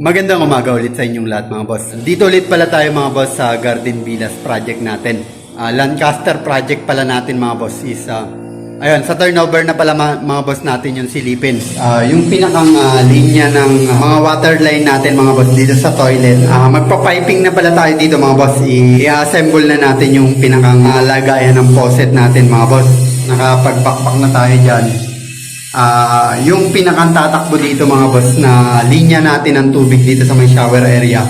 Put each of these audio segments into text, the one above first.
Magandang umaga ulit sa inyong lahat mga boss. Dito ulit pala tayo mga boss sa Garden Villas project natin. Ah, Lancaster project pala natin mga boss is ah, ayun sa turnover na pala ma- mga boss natin yung silipin. Ah, yung pinakang ah, linya ng mga water line natin mga boss dito sa toilet. Ah, magpa-piping na pala tayo dito mga boss. I-assemble na natin yung pinakang ah, lagayan ng faucet natin mga boss. Nakapagpakpak na tayo dyan. Ah, yung pinakang dito mga boss na linya natin ng tubig dito sa may shower area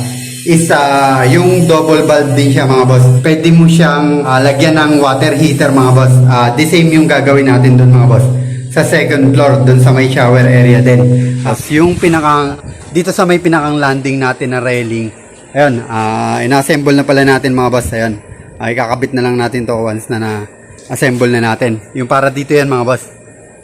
is ah, yung double valve din siya mga boss. Pwede mo siyang ah, lagyan ng water heater mga boss. Ah, the same yung gagawin natin doon mga boss. Sa second floor doon sa may shower area din. As yung pinakang dito sa may pinakang landing natin na railing. Ayun, ah, inassemble na pala natin mga boss. Ayun. Ay kakabit na lang natin to once na na assemble na natin. Yung para dito yan mga boss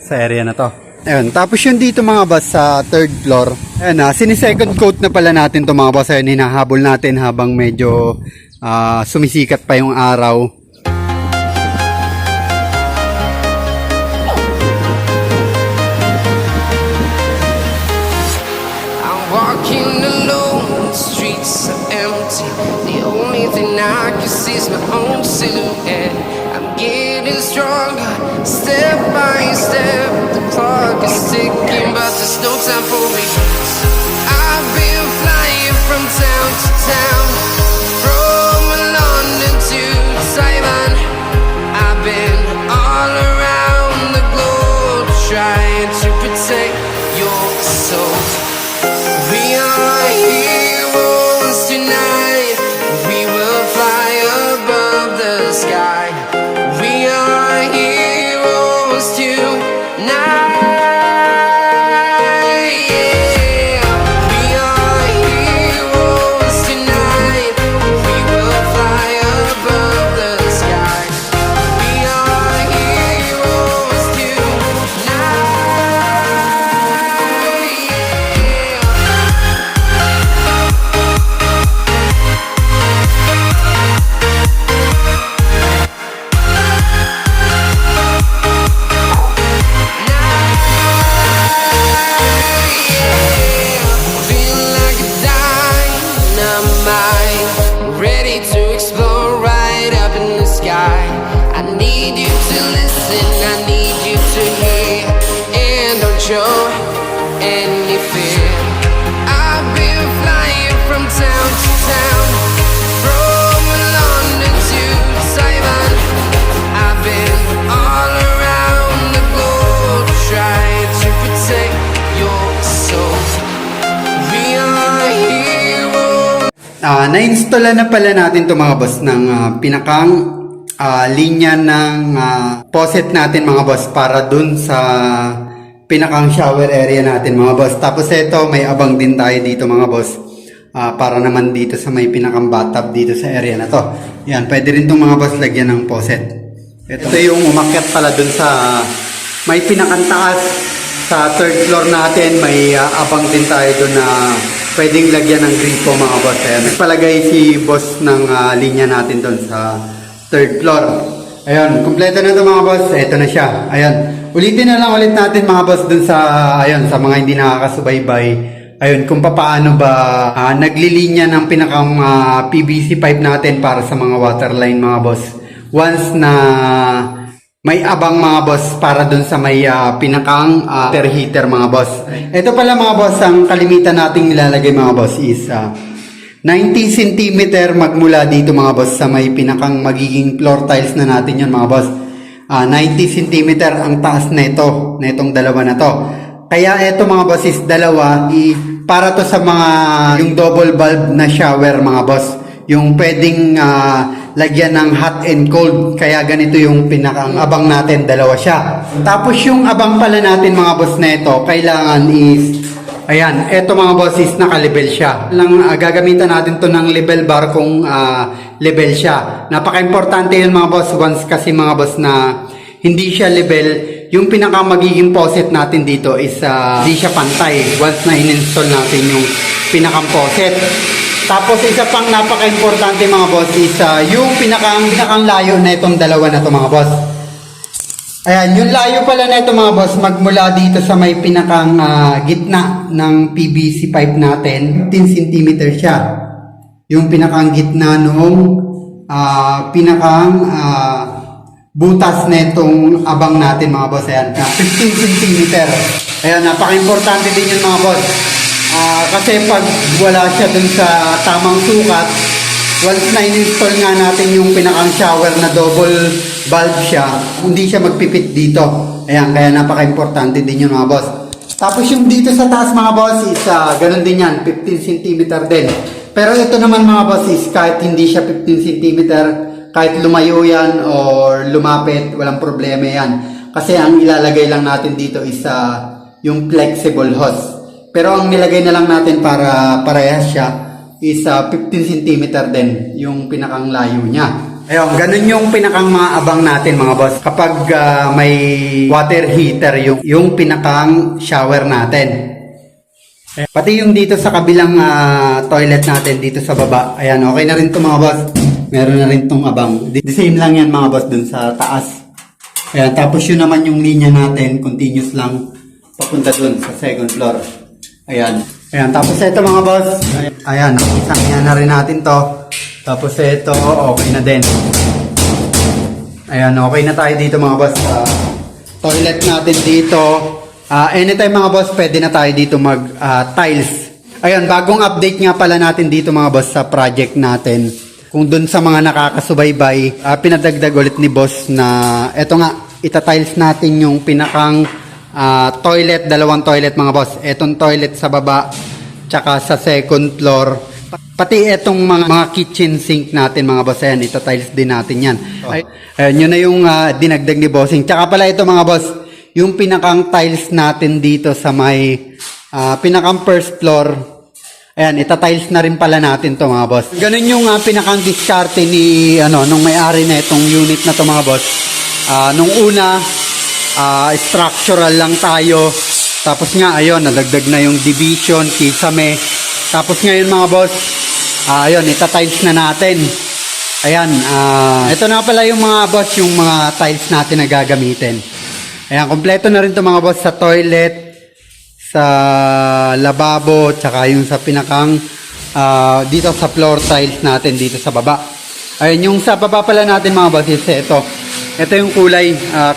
sa area na to. Ayun, tapos yung dito mga boss sa third floor. Ayun na, sinisecond coat na pala natin to mga boss. Ayun, hinahabol natin habang medyo ah, sumisikat pa yung araw. I'm walking alone, the streets are empty. The only thing I can see is my own silhouette. I'm getting stronger, step by step. No time for me. Need you to listen, I need you to hear, and don't show any fear. I've been flying from town to town, from London to Taiwan. I've been all around the globe trying to protect your soul. We are heroes. Ah, na-install na pala natin to mga boss ng ah, pinakang ah, linya ng ah, faucet natin mga boss para dun sa pinakang shower area natin mga boss. Tapos ito may abang din tayo dito mga boss. Ah, para naman dito sa may pinakang bathtub dito sa area na to. Yan, pwede rin tong mga boss lagyan ng faucet. Ito yung umakyat pala dun sa may pinakang taas sa third floor natin. May ah, abang din tayo dun na pwedeng lagyan ng gripo mga boss. Ayan, nagpalagay si boss ng ah, linya natin dun sa third floor. Ayun, kumpleto na to mga boss. Ito na siya. Ayun. Ulitin na lang ulit natin mga boss dun sa ayun sa mga hindi nakakasubaybay. Ayun, kung paano ba ah, naglilinya ng pinakang ah, PVC pipe natin para sa mga water line mga boss. Once na may abang mga boss para dun sa may ah, pinakang water heater mga boss. Ito pala mga boss, ang kalimitan nating nilalagay mga boss is ah, 90 cm magmula dito mga boss sa may pinakang magiging floor tiles na natin yun mga boss. Ah, 90 cm ang taas na ito, na itong dalawa na to. Kaya ito mga boss is dalawa, i, para to sa mga yung double valve na shower mga boss. Yung pwedeng ah, lagyan ng hot and cold. Kaya ganito yung pinakang abang natin, dalawa siya. Tapos yung abang pala natin mga boss na ito, kailangan is Ayan, eto mga boss is naka-level siya. Lang ah, gagamitan natin to ng level bar kung ah, level siya. Napaka-importante yun mga boss once kasi mga boss na hindi siya level, yung pinaka magiging faucet natin dito is ah, hindi siya pantay once na in-install natin yung pinakang faucet. Tapos isa pang napaka-importante mga boss is ah, yung pinakang, pinakang layo na itong dalawa na to mga boss. Ayan, yung layo pala na ito mga boss, magmula dito sa may pinakang ah, gitna ng PVC pipe natin, 15 cm siya. Yung pinakang gitna nung ah, pinakang ah, butas na itong abang natin mga boss. Ayan, na 15 cm. Ayan, napaka-importante din yun mga boss. Ah, kasi pag wala siya dun sa tamang sukat, once na in-install nga natin yung pinakang shower na double valve siya, hindi siya magpipit dito. Ayan, kaya napaka-importante din yun mga boss. Tapos yung dito sa taas mga boss is ah, ganun din yan, 15 cm din. Pero ito naman mga boss is kahit hindi siya 15 cm, kahit lumayo yan or lumapit, walang problema yan. Kasi ang ilalagay lang natin dito is ah, yung flexible hose. Pero ang nilagay na lang natin para parehas siya is ah, 15 cm din yung pinakang layo niya. Ayun, ganun yung pinakang mga abang natin mga boss. Kapag ah, may water heater yung, yung pinakang shower natin. Pati yung dito sa kabilang ah, toilet natin dito sa baba. Ayan, okay na rin to mga boss. Meron na rin tong abang. The same lang yan mga boss dun sa taas. Ayan, tapos yun naman yung linya natin, continuous lang papunta dun sa second floor. Ayan. Ayan, tapos ito mga boss. Ayan, isang yan na rin natin to. Tapos ito, okay na din. Ayan, okay na tayo dito mga boss. Sa toilet natin dito. Ah, anytime mga boss, pwede na tayo dito mag ah, tiles. Ayan, bagong update nga pala natin dito mga boss sa project natin. Kung dun sa mga nakakasubaybay, ah, pinadagdag ulit ni boss na eto nga, itatiles natin yung pinakang ah, toilet, dalawang toilet mga boss. Etong toilet sa baba, tsaka sa second floor. Pa- Pati etong mga, mga kitchen sink natin mga boss, ayan, itatiles din natin yan. Ay, ayan, yun na yung ah, dinagdag ni bossing. Tsaka pala ito mga boss, yung pinakang tiles natin dito sa may ah, pinakang first floor, Ayan, itatiles na rin pala natin to mga boss. Ganun yung ah, pinakang diskarte ni ano nung may-ari na itong unit na to mga boss. Ah, nung una ah, structural lang tayo. Tapos nga ayun, nadagdag na yung division, kisame. Tapos ngayon mga boss, ah, ayun, itatiles na natin. Ayan, ah, ito na pala yung mga boss, yung mga tiles natin na gagamitin. Ayan, kompleto na rin to mga boss sa toilet, sa lababo, tsaka yung sa pinakang ah, dito sa floor tiles natin dito sa baba. Ayun, yung sa baba pala natin mga boss is ito. Ito yung kulay, ah,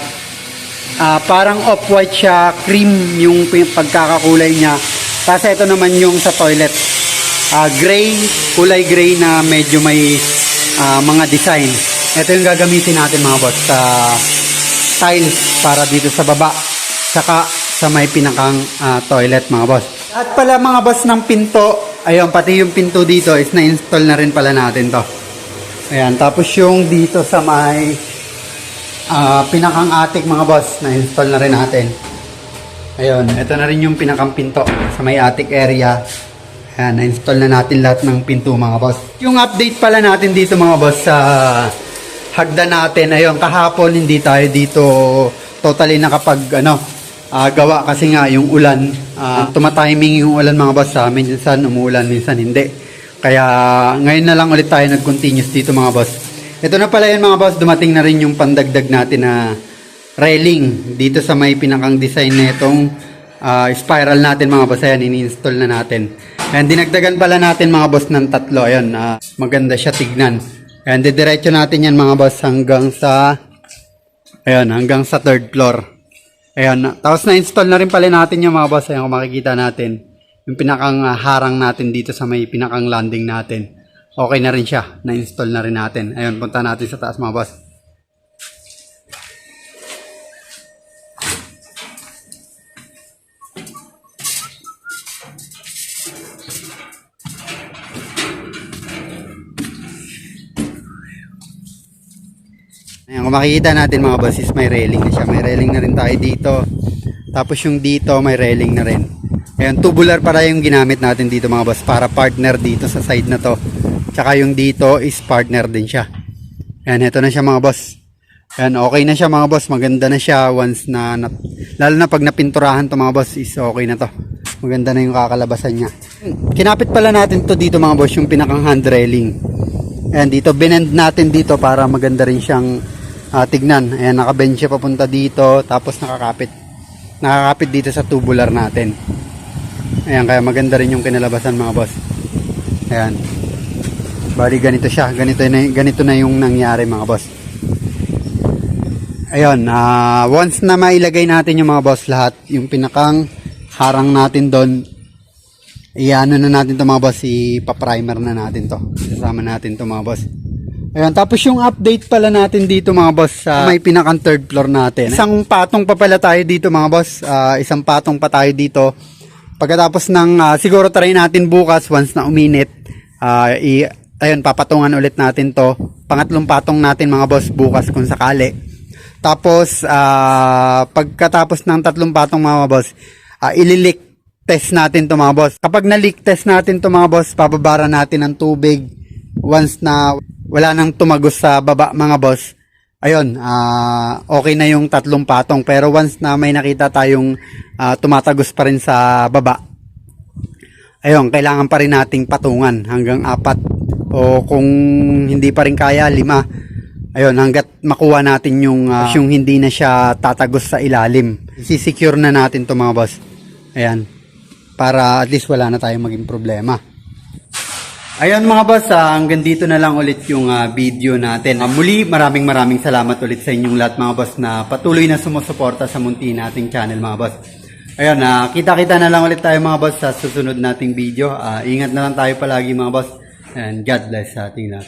ah, parang off-white siya, cream yung pagkakakulay niya. Kasi ito naman yung sa toilet. Ah, gray, kulay gray na medyo may ah, mga design. Ito yung gagamitin natin mga boss sa tiles para dito sa baba. Saka sa may pinakang ah, toilet mga boss. At pala mga boss ng pinto, ayun pati yung pinto dito is na-install na rin pala natin to. Ayan, tapos yung dito sa may ah, pinakang attic mga boss, na-install na rin natin. Ayun, ito na rin yung pinakang pinto sa may attic area. Ayan, na-install na natin lahat ng pinto mga boss. Yung update pala natin dito mga boss sa hagdan natin. Ayun, kahapon hindi tayo dito totally nakapag ano, ah, gawa kasi nga yung ulan. ah, tumatiming yung ulan mga boss sa amin. Minsan umuulan, minsan hindi. Kaya ngayon na lang ulit tayo nag-continuous dito mga boss. Ito na pala yun mga boss, dumating na rin yung pandagdag natin na railing dito sa may pinakang design na itong ah, spiral natin mga boss. Ayan, ini-install na natin. Ayan, dinagdagan pala natin mga boss ng tatlo. Ayan, ah, maganda siya tignan. Ayan, didiretso natin yan mga boss hanggang sa Ayan, hanggang sa third floor. Ayan, na- tapos na-install na rin pala natin yung mga boss. Ayan, kung makikita natin. Yung pinakang ah, harang natin dito sa may pinakang landing natin. Okay na rin siya. Na-install na rin natin. Ayun, punta natin sa taas mga boss. Kung makikita natin mga boss may railing na siya. May railing na rin tayo dito. Tapos yung dito may railing na rin. Ayan, tubular para yung ginamit natin dito mga boss para partner dito sa side na to. Tsaka yung dito is partner din siya. Ayan, ito na siya mga boss. Ayan, okay na siya mga boss. Maganda na siya once na, na lalo na pag napinturahan to mga boss is okay na to. Maganda na yung kakalabasan niya. Kinapit pala natin to dito mga boss yung pinakang hand railing. Ayan, dito binend natin dito para maganda rin siyang Ah, tignan, ayan, nakabench siya papunta dito, tapos nakakapit. Nakakapit dito sa tubular natin. Ayan, kaya maganda rin yung kinalabasan mga boss. Ayan. Bali, ganito siya. Ganito na, ganito na yung nangyari mga boss. Ayun, ah, once na mailagay natin yung mga boss lahat, yung pinakang harang natin doon, iano na natin to mga boss, ipa-primer na natin to. Sasama natin to mga boss. Ayun, tapos yung update pala natin dito mga boss sa may pinakang third floor natin. Isang patong pa pala tayo dito mga boss, Ah, isang patong pa tayo dito. Pagkatapos ng ah, siguro try natin bukas once na uminit, ah, i ayun papatungan ulit natin to. Pangatlong patong natin mga boss bukas kung sakali. Tapos ah, pagkatapos ng tatlong patong mga boss, ah, ililik test natin to mga boss. Kapag na-leak test natin to mga boss, pababara natin ng tubig once na wala nang tumagos sa baba mga boss. Ayun, ah, okay na yung tatlong patong pero once na may nakita tayong ah, tumatagos pa rin sa baba. Ayun, kailangan pa rin nating patungan hanggang apat o kung hindi pa rin kaya lima. Ayun, hanggat makuha natin yung ah, yung hindi na siya tatagos sa ilalim. Sisecure na natin to mga boss. Ayan. Para at least wala na tayong maging problema. Ayun mga boss, ah, hanggang dito na lang ulit yung ah, video natin. Ah, muli, maraming maraming salamat ulit sa inyong lahat mga boss na patuloy na sumusuporta sa munti nating channel mga boss. Ayun, ah, kita-kita na lang ulit tayo mga boss sa susunod nating video. Ah, ingat na lang tayo palagi mga boss. And God bless sa ating lahat.